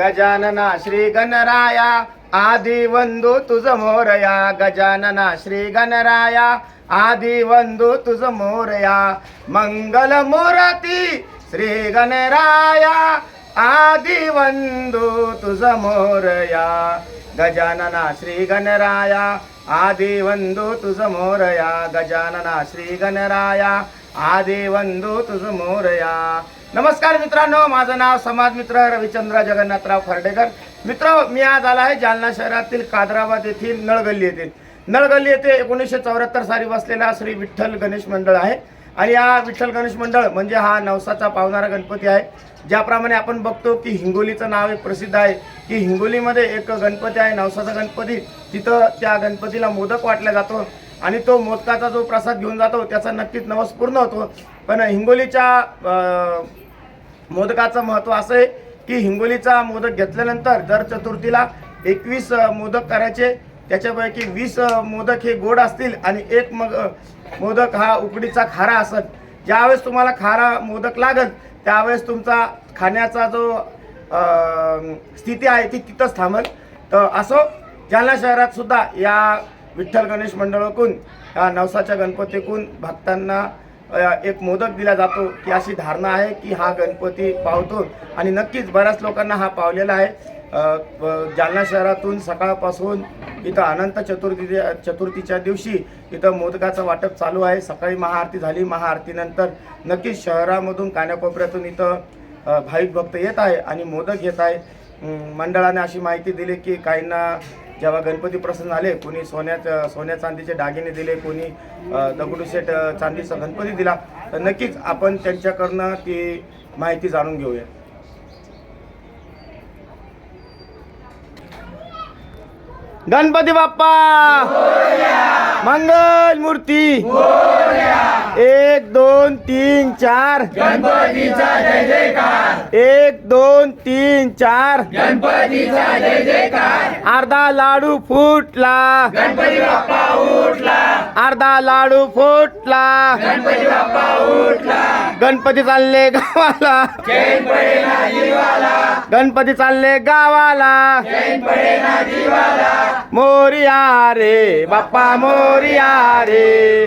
गजानना श्री गणराया आदि वंदू तुझ मोरया. गजानना श्री गणराया आदि वंदू तुझ मोरया. मंगल मोरती श्री गणराया आदि वंदू तुझ मोरया. गजानना श्री गणराया आदि वंदू तुझ मोरया. गजानना श्री गणराया आदि वंदू तुझ मोरया. नमस्कार मित्रांनो माझं नाव समाज मित्र रविचंद्र जगन्नाथराव खर्डेकर. मित्र मी आज आला आहे जालना शहरातील कादराबाद येथील नळगल्ली येथील. नळगल्ली येथे एकोणीसशे चौऱ्याहत्तर साली बसलेला श्री विठ्ठल गणेश मंडळ आहे. आणि हा विठ्ठल गणेश मंडळ म्हणजे हा नवसाचा पावणारा गणपती आहे. ज्याप्रमाणे आपण बघतो की हिंगोलीचं नाव एक प्रसिद्ध आहे की हिंगोलीमध्ये एक गणपती आहे नवसाचा गणपती. तिथं त्या गणपतीला मोदक वाटला जातो आणि तो मोदकाचा जो प्रसाद घेऊन जातो त्याचा नक्कीच नवस पूर्ण होतो. पण हिंगोलीच्या मोदकाचं महत्त्व असं आहे की हिंगोलीचा मोदक घेतल्यानंतर दर चतुर्थीला एकवीस मोदक करायचे. त्याच्यापैकी वीस मोदक हे गोड असतील आणि एक मग मोदक हा उकडीचा खारा असत ज्यावेळेस तुम्हाला खारा मोदक लागल त्यावेळेस तुमचा खाण्याचा जो स्थिती आहे ती तिथंच थांबल. तर असो जालना शहरात सुद्धा या विठ्ठल गणेश मंडळाकून या नवसाच्या गणपतीकून भक्तांना एक मोदक दिला जातो की अशी धारणा आहे की हा गणपती पावतो आणि नक्कीच बऱ्याच लोकांना हा पावलेला आहे. जालना शहरातून सकाळपासून इथं अनंत चतुर्थी चतुर्थीच्या दिवशी इथं मोदकाचं वाटप चालू आहे. सकाळी महाआरती झाली. महाआरतीनंतर नक्कीच शहरामधून कानाकोपऱ्यातून इथं भाविक भक्त येत आहे आणि मोदक येत आहे मंडळाने अशी माहिती दिली की काहींना जेव्हा गणपती प्रसन्न आले कोणी सोन्याचं सोन्या चांदीचे दागिने दिले कोणी दगडूशेठ चांदीचा गणपती दिला तर नक्कीच आपण त्यांच्याकडनं ती माहिती जाणून घेऊया. गणपती बाप्पा! मंगल मूर्ती! एक दोन तीन चार. गणपतीचा जय जयकार. एक दोन तीन चार. गणपतीचा जय जयकार. अर्धा लाडू फुटला. गणपती बाप्पा उठला. अर्धा लाडू फुटला. गणपती बाप्पा उठला. गणपती चालले गावाला. चैन पडेना जीवाला. गणपती चालले गावाला. चैन पडेना जीवाला. मोरिया रे बाप्पा मोरिया रे.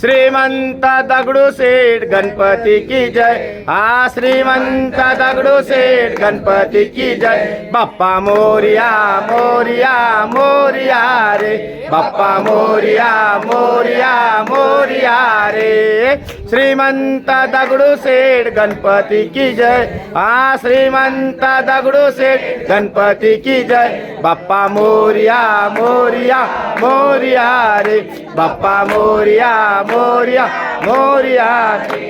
श्रीमंत दगडू सेठ गणपति की जय। हा श्रीमंत दगडू सेठ गणपति की जय। बाप्पा मोरिया मोरिया मोरिया रे। बाप्पा मोरिया मोरिया मोरिया रे। श्रीमंत दगडू सेठ गणपती की जय? हा श्रीमंत दगडू सेठ गणपती की जय? बाप्पा मोरिया मोरिया मोरिया रे. बाप्पा मोरिया मोरिया मोरिया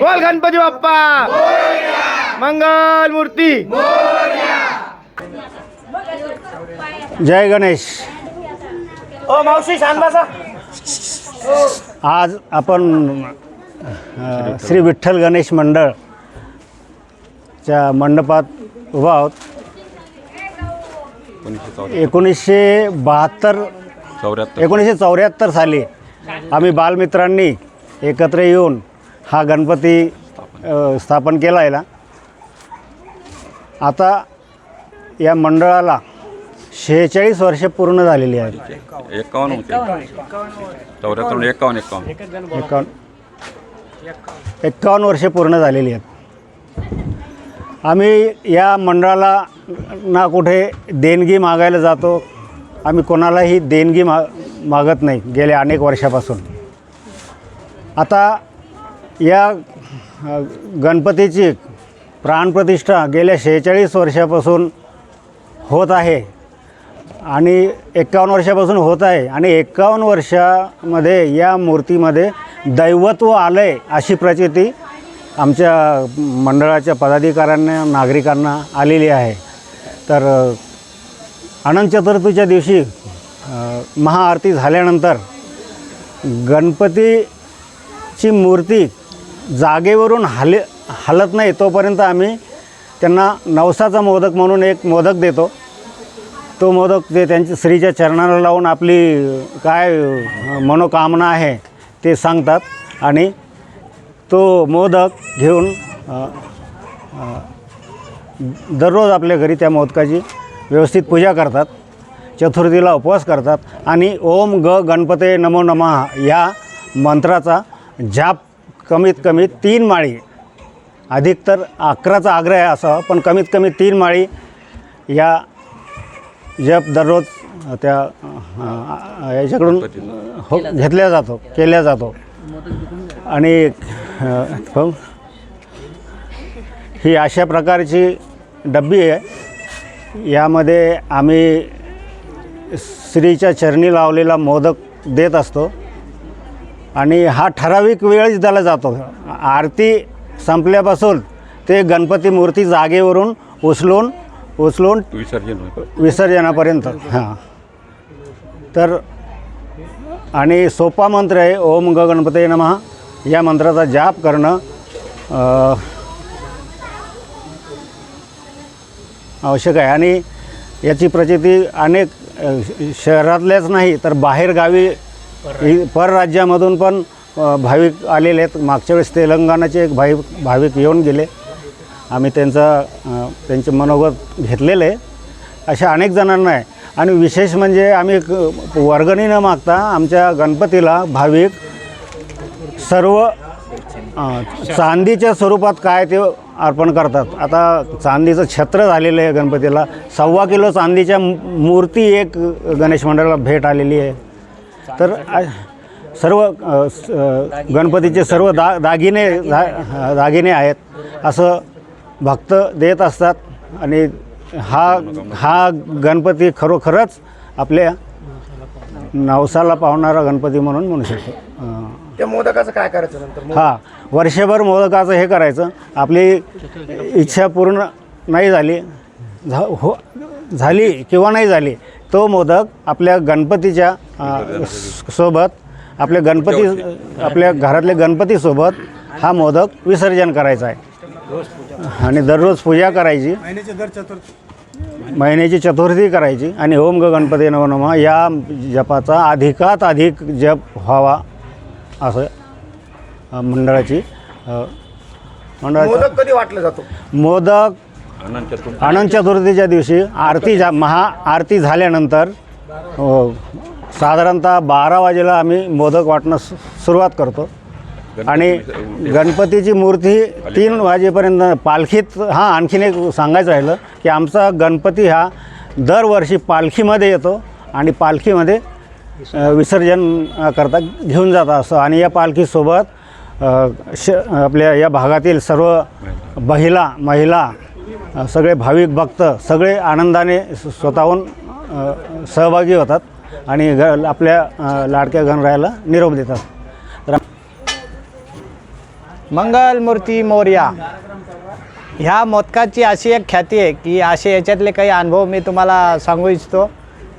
बोल गणपती बाप्पा. मंगल मूर्ती. जय गणेश. ओ मावशी शांत बसा आज आपण अ, श्री विठ्ठल गणेश मंडळच्या मंडपात उभा आहोत. एकोणीसशे बहात्तर चौऱ्याहत्तर. एकोणीसशे चौऱ्याहत्तर साली आम्ही बालमित्रांनी एकत्र येऊन हा गणपती अ, स्थापन केला आहे ना आता या मंडळाला शेहेचाळीस वर्ष पूर्ण झालेली आहेत. एकावन्न होते. चौऱ्याहत्तर एकावन्न एकावन्न. एकावन्न. एक्कावन्न वर्षे पूर्ण झालेली आहेत. आम्ही या मंडळाला ना कुठे देणगी मागायला जातो आम्ही कोणालाही देणगी मा मागत नाही गेल्या अनेक वर्षापासून. आता या गणपतीची प्राणप्रतिष्ठा गेल्या शेहेचाळीस वर्षापासून होत आहे आणि एक्कावन्न वर्षापासून होत आहे आणि एक्कावन्न वर्षामध्ये या मूर्तीमध्ये दैवत्व आलं आहे अशी प्रचिती आमच्या मंडळाच्या पदाधिकाऱ्यांना नागरिकांना आलेली आहे. तर अनंत चतुर्थीच्या दिवशी महाआरती झाल्यानंतर गणपतीची मूर्ती जागेवरून हले हलत नाही तोपर्यंत आम्ही त्यांना नवसाचा मोदक म्हणून एक मोदक देतो. तो मोदक ते त्यांच्या श्रीच्या चरणाला लावून आपली काय मनोकामना आहे ते सांगतात आणि तो मोदक घेऊन दररोज आपल्या घरी त्या मोदकाची व्यवस्थित पूजा करतात चतुर्थीला उपवास करतात आणि ओम ग गणपते नमो नमः या मंत्राचा जाप कमीत कमी तीन माळी अधिक तर अकराचा आग्रह आहे असा पण कमीत कमी तीन माळी या जप दररोज त्या अ, याच्याकडून हो घेतल्या जातो केल्या जातो. आणि अ, हो, ही अशा प्रकारची डब्बी आहे. यामध्ये आम्ही श्रीच्या चरणी लावलेला मोदक देत असतो. आणि हा ठराविक वेळच त्याला जातो. आरती संपल्यापासून ते गणपती मूर्ती जागेवरून उचलून उचलून विसर्जन होतं. विसर्जनापर्यंत हां. तर आणि सोपा मंत्र आहे ओम ग गणपते नमः. या मंत्राचा जाप करणं आवश्यक आहे. आणि याची प्रचिती अनेक शहरातल्याच नाही तर बाहेरगावी परराज्यामधून पण भाविक आलेले आहेत. मागच्या वेळेस तेलंगणाचे एक भाविक भाविक येऊन गेले. आम्ही त्यांचा त्यांचे मनोगत घेतलेलं आहे. अशा अनेक जणांना आहे. आणि विशेष म्हणजे आम्ही वर्गणी न मागता आमच्या गणपतीला भाविक सर्व चांदीच्या स्वरूपात काय ते अर्पण करतात. आता चांदीचं छत्र झालेलं आहे गणपतीला. सव्वा किलो चांदीच्या मूर्ती एक गणेश मंडळाला भेट आलेली आहे. तर सर्व गणपतीचे सर्व दा दागिने दा दागिने आहेत. असं भक्त देत असतात आणि हा हा गणपती खरोखरच आपल्या नवसाला पावणारा गणपती म्हणून म्हणू शकतो. अ, त्या मोदकाचं काय करायचं नंतर? हा वर्षभर मोदकाचं हे करायचं. आपली इच्छा पूर्ण नाही झाली. झा हो झाली किंवा नाही झाली तो मोदक आपल्या गणपतीच्या अ, स- सोबत आपल्या गणपती आपल्या घरातल्या गणपतीसोबत हा मोदक विसर्जन करायचा आहे. आणि दररोज पूजा करायची. महिन्याची चतुर्थी. करायची. आणि ओम ग गणपती नमो नमः या जपाचा अधिकात अधिक जप व्हावा असं मंडळाची मंडळाचा मोदक कधी वाटलं जातो? मोदक अनंत चतुर्थी अनंत चतुर्थीच्या दिवशी आरती झा महा आरती झाल्यानंतर अ, साधारणतः बारा वाजेला आम्ही मोदक वाटणं सु- सुरुवात करतो. आणि गणपतीची मूर्ती तीन वाजेपर्यंत पालखीत हां आणखीन एक सांगायचं राहिलं की आमचा गणपती हा दरवर्षी पालखीमध्ये येतो आणि पालखीमध्ये विसर्जन करता घेऊन जाता असं आणि या पालखीसोबत श आपल्या या भागातील सर्व महिला महिला सगळे भाविक भक्त सगळे आनंदाने स्वतःहून सहभागी होतात आणि ग आपल्या लाडक्या गणरायाला निरोप देतात. मंगलमूर्ती मोर्या. ह्या मोदकाची अशी एक ख्याती आहे की असे याच्यातले काही अनुभव मी तुम्हाला सांगू इच्छितो.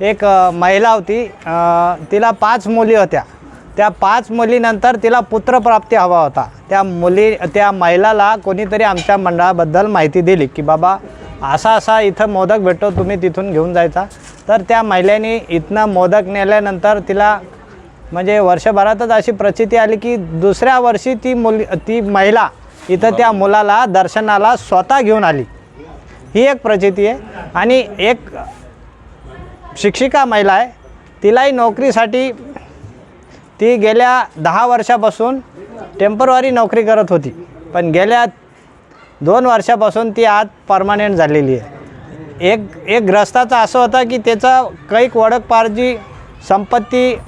एक महिला होती तिला पाच मुली होत्या. त्या पाच मुलीनंतर तिला पुत्रप्राप्ती हवा होता. त्या मुली त्या महिलाला कोणीतरी आमच्या मंडळाबद्दल माहिती दिली की बाबा असा असा इथं मोदक भेटतो तुम्ही तिथून घेऊन जायचा. तर त्या महिलेने इथनं मोदक नेल्यानंतर तिला म्हणजे वर्षभरातच अशी प्रचिती आली की दुसऱ्या वर्षी ती मुल ती महिला इथं त्या मुलाला दर्शनाला स्वतः घेऊन आली. ही एक प्रचिती आहे. आणि एक शिक्षिका महिला आहे. तिलाही नोकरीसाठी ती गेल्या दहा वर्षापासून टेम्परवारी नोकरी करत होती. पण गेल्या दोन वर्षापासून ती आज परमानेंट झालेली आहे. एक एक ग्रस्ताचं असं होतं की त्याचं कैक वडकपार जी संपत्ती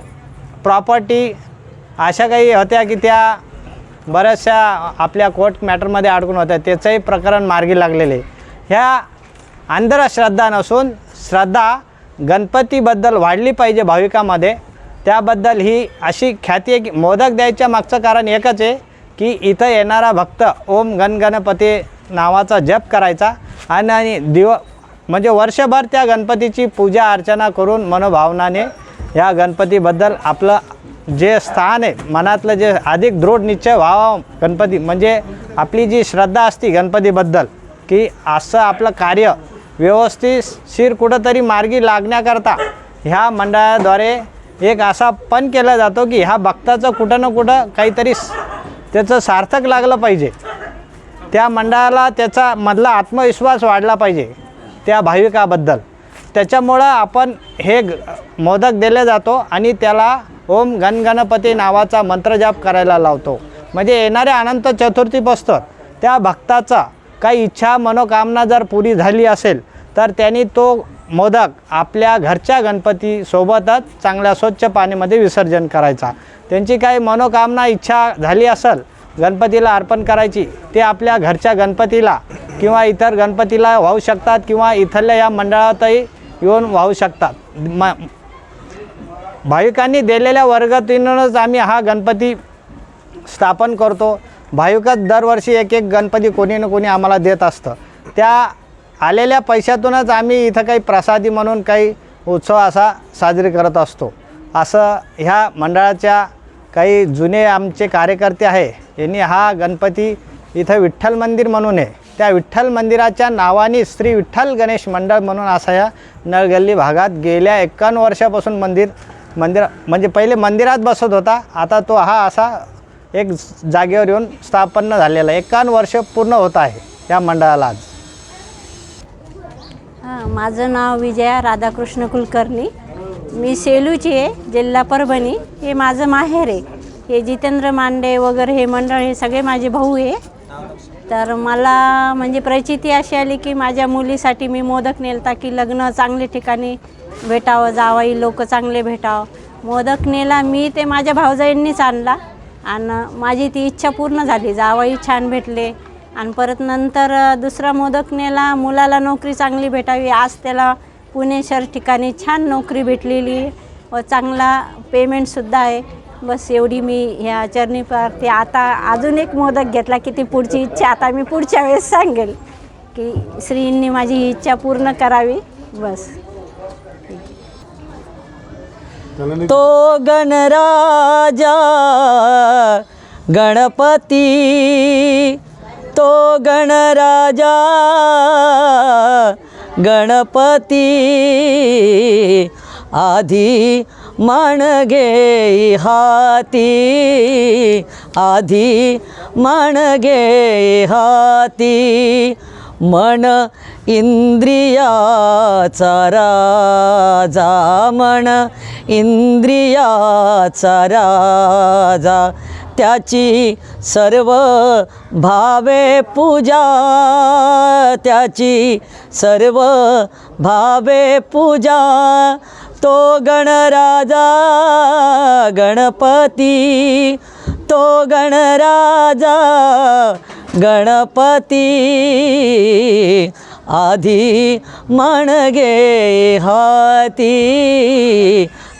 प्रॉपर्टी अशा काही होत्या की त्या बऱ्याचशा आपल्या कोर्ट मॅटरमध्ये अडकून होत्या त्याचंही प्रकरण मार्गी लागलेले आहे. ह्या अंधश्रद्धा नसून श्रद्धा गणपतीबद्दल वाढली पाहिजे भाविकामध्ये त्याबद्दल ही अशी ख्याती आहे की मोदक द्यायच्या मागचं कारण एकच आहे की इथं येणारा भक्त ओम गणगणपती नावाचा जप करायचा आणि आणि दिव म्हणजे वर्षभर त्या गणपतीची पूजा अर्चना करून मनोभावनाने या गणपतीबद्दल आपलं जे स्थान आहे मनातलं जे अधिक दृढ निश्चय व्हावा गणपती म्हणजे आपली जी श्रद्धा असते गणपतीबद्दल की असं आपलं कार्य व्यवस्थित शिर कुठंतरी मार्गी लागण्याकरता ह्या मंडळाद्वारे एक असा पण केला जातो की ह्या भक्ताचं कुठं ना कुठं काहीतरी त्याचं सार्थक लागलं पाहिजे. त्या मंडळाला त्याचा मधला आत्मविश्वास वाढला पाहिजे त्या भाविकाबद्दल. त्याच्यामुळं आपण हे ग- मोदक दिले जातो आणि त्याला ओम गणगणपती नावाचा मंत्रजाप करायला लावतो. म्हणजे येणाऱ्या अनंत चतुर्थी चतुर्थीपासून त्या भक्ताचा काही इच्छा मनोकामना जर पुरी झाली असेल तर त्यांनी तो मोदक आपल्या घरच्या गणपतीसोबतच चांगल्या स्वच्छ पाण्यामध्ये विसर्जन करायचा. त्यांची काही मनोकामना इच्छा झाली असेल गणपतीला अर्पण करायची ते आपल्या घरच्या गणपतीला किंवा इतर गणपतीला वाहू शकतात किंवा इथल्या या मंडळातही येऊन वाहू शकतात. म भाविकांनी दिलेल्या वर्गातूनच आम्ही हा गणपती स्थापन करतो. भाविकच दरवर्षी एक एक गणपती कोणी ना कोणी आम्हाला देत असतं. त्या आलेल्या पैशातूनच आम्ही इथं काही प्रसादी म्हणून काही उत्सव असा साजरी करत असतो. असं ह्या मंडळाच्या काही जुने आमचे कार्यकर्ते आहे यांनी हा गणपती इथं विठ्ठल मंदिर म्हणून आहे. त्या विठ्ठल मंदिराच्या नावाने श्री विठ्ठल गणेश मंडळ म्हणून असा या नळगल्ली भागात गेल्या एक्कावन्न वर्षापासून मंदिर मंदिर म्हणजे पहिले मंदिरात बसत होता. आता तो हा असा एक जागेवर येऊन स्थापन्न झालेला आहे. वर्ष पूर्ण होत आहे या मंडळाला आज. हां माझं नाव विजया राधाकृष्ण कुलकर्णी. मी सेलूची आहे जिल्हा परभणी. हे माझं माहेर आहे. हे जितेंद्र मांडे वगैरे हे मंडळ हे सगळे माझे भाऊ आहे. तर मला म्हणजे प्रचिती अशी आली की माझ्या मुलीसाठी मी मोदक नेलता की लग्न चांगले ठिकाणी भेटावं जावई लोक चांगले भेटावं. मोदक नेला मी ते माझ्या भावजाईंनीच आणला आणि माझी ती इच्छा पूर्ण झाली. जावई छान भेटले आणि परत नंतर दुसरा मोदक नेला मुलाला नोकरी चांगली भेटावी. आज त्याला पुणे शहर ठिकाणी छान नोकरी भेटलेली व चांगला पेमेंटसुद्धा आहे. बस एवढी मी ह्या चरणी प्रार्थी आता अजून एक मोदक घेतला की ती पुढची इच्छा आता मी पुढच्या वेळेस सांगेल की श्रींनी माझी ही इच्छा पूर्ण करावी. बस. तो गणराजा गणपती तो गणराजा गणपती आधी माणगे हाती आधी माणगे हाती मन इंद्रियाचा राजा मन इंद्रियाचा राजा त्याची सर्व भावे पूजा त्याची सर्व भावे पूजा तो गणराजा गणपती. तो गणराजा गणपती. आधी मणगे हाती.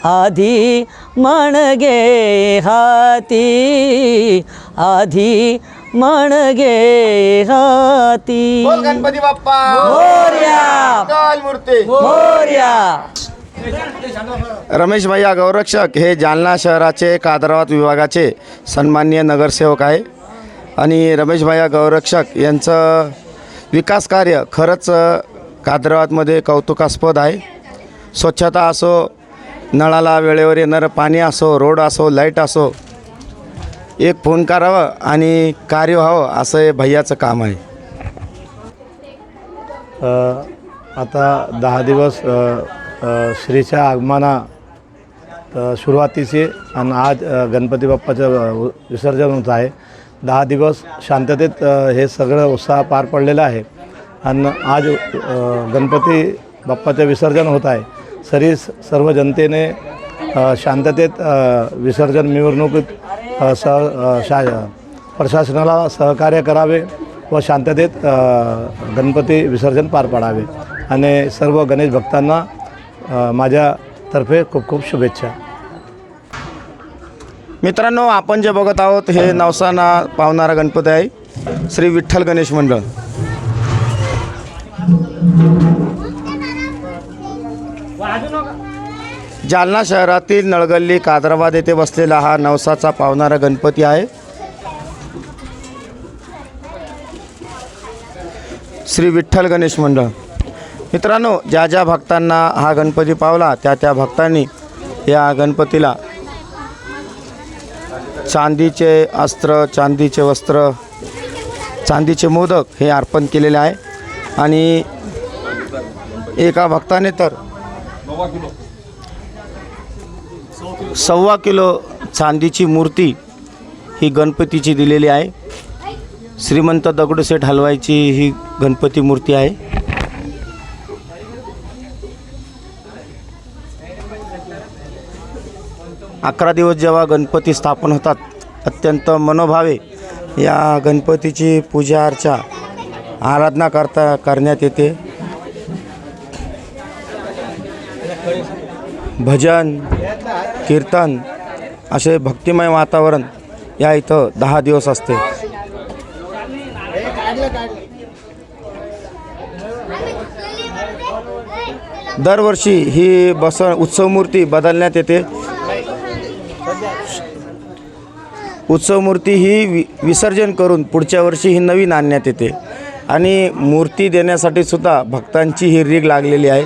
आधी मणगे हाती. आधी मणगे हाती. गणपती बाप्पा. मोरया. मोरया. रमेश भैया गौरक्षक हे जालना शहराचे कादराबाद विभागाचे सन्माननीय नगरसेवक आहे. आणि रमेश भैया गौरक्षक यांचं विकास कार्य खरंच कादरावातमध्ये कौतुकास्पद आहे. स्वच्छता असो नळाला वेळेवर येणारं पाणी असो रोड असो लाइट असो एक फोन करावं आणि कार्य व्हावं असं हे भैयाचं काम आहे. आता दहा दिवस श्रीच्या आगमना सुरुवातीचे आणि आज गणपती बाप्पाचं विसर्जन होत आहे. दहा दिवस शांततेत हे सगळं उत्साह पार पडलेलं आहे. आणि आज गणपती बाप्पाचं विसर्जन होत आहे. सरी सर्व जनतेने शांततेत विसर्जन मिरवणुकीत सह शा प्रशासनाला सहकार्य करावे व शांततेत गणपती विसर्जन पार पाडावे. आणि सर्व गणेश भक्तांना माझ्यातर्फे खूप खूप शुभेच्छा. मित्रांनो आपण जे बघत आहोत हे नवसाना पावणारा गणपती आहे. श्री विठ्ठल गणेश मंडळ. जालना शहरातील नळगल्ली कादराबाद येथे बसलेला हा नवसाचा पावणारा गणपती आहे. श्री विठ्ठल गणेश मंडळ. मित्रांनो ज्या ज्या भक्तांना हा गणपती पावला त्या त्या भक्तांनी या गणपतीला चांदीचे अस्त्र चांदीचे वस्त्र चांदीचे मोदक हे अर्पण केलेले आहे. आणि एका भक्ताने तर सव्वा किलो चांदीची मूर्ती ही गणपतीची दिलेली आहे. श्रीमंत दगडूशेठ हलवाईची ही गणपती मूर्ती आहे. अकरा दिवस जेव्हा गणपती स्थापन होतात अत्यंत मनोभावे या गणपतीची पूजा अर्चा आराधना करता करण्यात येते. भजन कीर्तन असे भक्तिमय वातावरण या इथं दहा दिवस असते. दरवर्षी ही बस उत्सवमूर्ती बदलण्यात येते. उत्सवमूर्ती ही वि विसर्जन करून पुढच्या वर्षी ही नवीन आणण्यात येते. आणि मूर्ती देण्यासाठी सुद्धा भक्तांची ही रीग लागलेली आहे.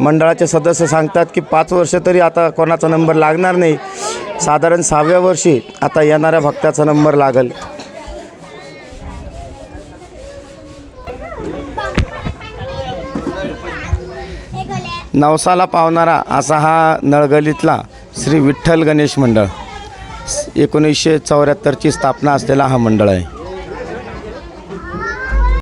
मंडळाचे सदस्य सांगतात की पाच वर्ष तरी आता कोणाचा नंबर लागणार नाही. साधारण सहाव्या वर्षी आता येणाऱ्या भक्ताचा नंबर लागल. नवसाला पावणारा असा हा नळगलीतला श्री विठ्ठल गणेश मंडळ. एकोणीसशे चौऱ्याहत्तरची स्थापना असलेला हा मंडळ आहे.